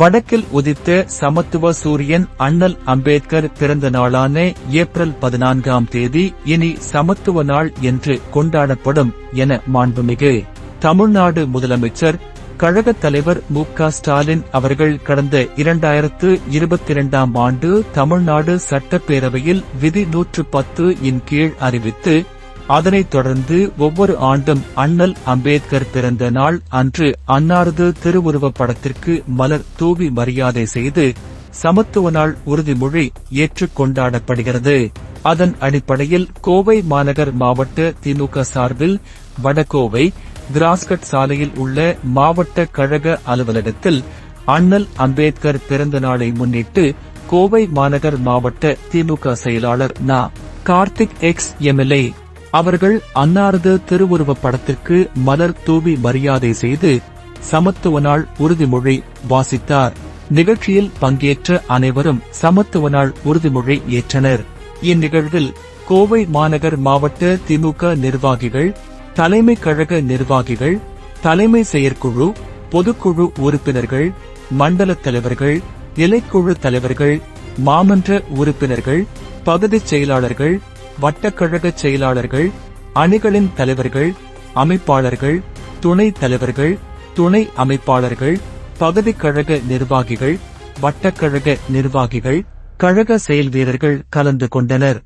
வடக்கில் உதித்த சமத்துவ சூரியன் அண்ணல் அம்பேத்கர் பிறந்த நாளான ஏப்ரல் பதினான்காம் தேதி இனி சமத்துவ நாள் என்று கொண்டாடப்படும் என மாண்புமிகு தமிழ்நாடு முதலமைச்சர் கழகத் தலைவர் மு க ஸ்டாலின் அவர்கள் கடந்த இரண்டாயிரத்து இருபத்தி இரண்டாம் ஆண்டு தமிழ்நாடு சட்டப்பேரவையில் விதி நூற்று பத்து இன் கீழ் அறிவித்து அதனைத் தொடர்ந்து ஒவ்வொரு ஆண்டும் அண்ணல் அம்பேத்கர் பிறந்த நாள் அன்று அன்னாரது திருவுருவப் படத்திற்கு மலர் தூவி மரியாதை செய்து சமத்துவ நாள் உறுதிமொழி ஏற்றுக் கொண்டாடப்படுகிறது. அதன் அடிப்படையில் கோவை மாநகர் மாவட்ட திமுக சார்பில் வடகோவை கிராஸ்கட் சாலையில் உள்ள மாவட்ட கழக அலுவலகத்தில் அண்ணல் அம்பேத்கர் பிறந்த நாளை முன்னிட்டு கோவை மாநகர் மாவட்ட திமுக செயலாளர் நா. கார்த்திக் எக்ஸ் எம்எல்ஏ அவர்கள் அன்னாரது திருவுருவப் படத்திற்கு மலர் தூவி மரியாதை செய்து சமத்துவ நாள் உறுதிமொழி வாசித்தார். நிகழ்ச்சியில் பங்கேற்ற அனைவரும் சமத்துவ நாள் உறுதிமொழி ஏற்றனர். இந்நிகழ்வில் கோவை மாநகர் மாவட்ட திமுக நிர்வாகிகள் தலைமை கழக நிர்வாகிகள் தலைமை செயற்குழு பொதுக்குழு உறுப்பினர்கள் மண்டல தலைவர்கள் நிலைக்குழு தலைவர்கள் மாமன்ற உறுப்பினர்கள் பகுதிச் செயலாளர்கள் வட்டக்கழக செயலாளர்கள் அணிகளின் தலைவர்கள் அமைப்பாளர்கள் துணை தலைவர்கள் துணை அமைப்பாளர்கள் பகுதி கழக நிர்வாகிகள் வட்டக்கழக நிர்வாகிகள் கழக செயல் வீரர்கள் கலந்து கொண்டனர்.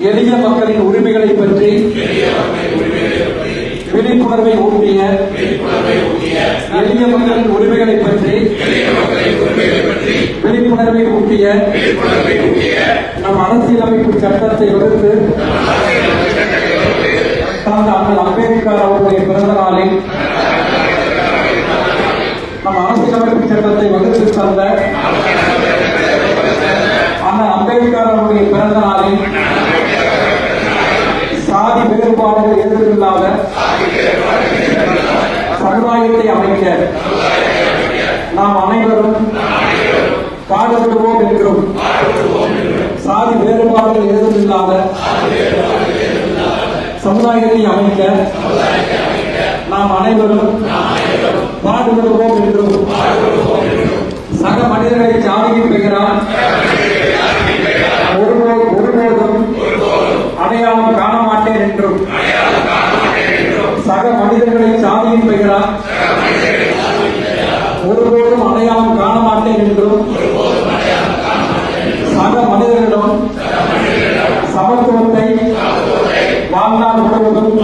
எளிய மக்களின் உரிமைகளை பற்றி விழிப்புணர்வை ஊட்டிய எளிய மக்களின் உரிமைகளை பற்றி விழிப்புணர்வை ஊட்டிய நம் அரசியலமைப்பு சட்டத்தை தந்த அண்ணல் அம்பேத்கர் அவருடைய பிறந்த நாளில் நம் அரசியலமைப்பு சட்டத்தை வகுத்து தந்த அண்ணல் அம்பேத்கர் அவருடைய பிறந்த நாளில் சாதி வேறுபாடுகள் எதிர்ப்பில்லாத சமுதாயத்தை அமைக்க நாம் அனைவரும் பாடுபடுவோம் என்றும் சாதி வேறுபாடுகள் எதுவுமில்லாத சமுதாயத்தை அமைக்க நாம் அனைவரும் பாடுபடுவோம் என்றும் சக மனிதர்களை ஜாதியின் பெறுகிறான் Amado pelo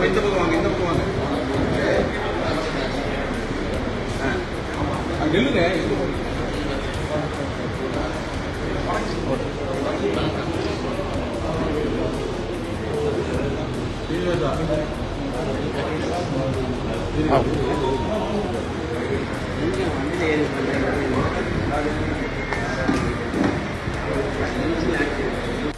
இந்த பக்கம் வாங்க இந்த பக்கம் வாங்க. ஆ, நில்லுங்க. இந்த பக்கம்.